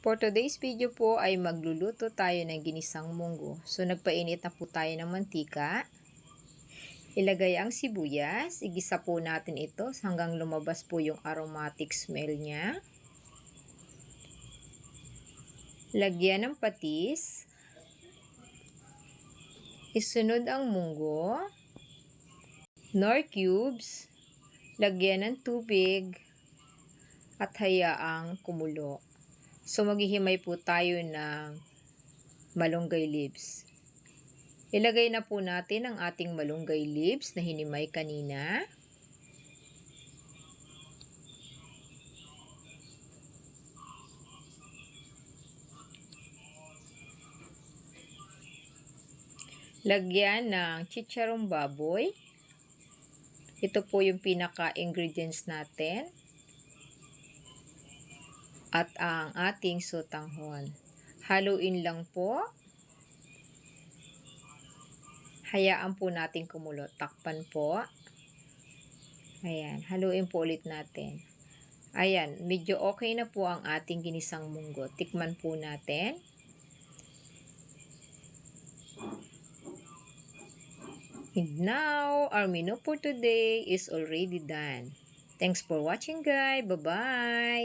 For today's video po ay magluluto tayo ng ginisang munggo. So nagpainit na po tayo ng mantika. Ilagay ang sibuyas. Igisa po natin ito hanggang lumabas po yung aromatic smell niya. Lagyan ng patis. Isunod ang munggo. Nor cubes. Lagyan ng tubig. At hayaang kumulo. So, maghihimay po tayo ng malunggay leaves. Ilagay na po natin ang ating malunggay leaves na hinimay kanina. Lagyan ng chicharong baboy. Ito po yung pinaka-ingredients natin at ang ating sutanghon. Haluin lang po. Hayaan po natin kumulo. Takpan po. Ayan, haluin po ulit natin. Ayan, medyo okay na po ang ating ginisang munggo. Tikman po natin. And now, our menu for today is already done. Thanks for watching guys. Bye-bye.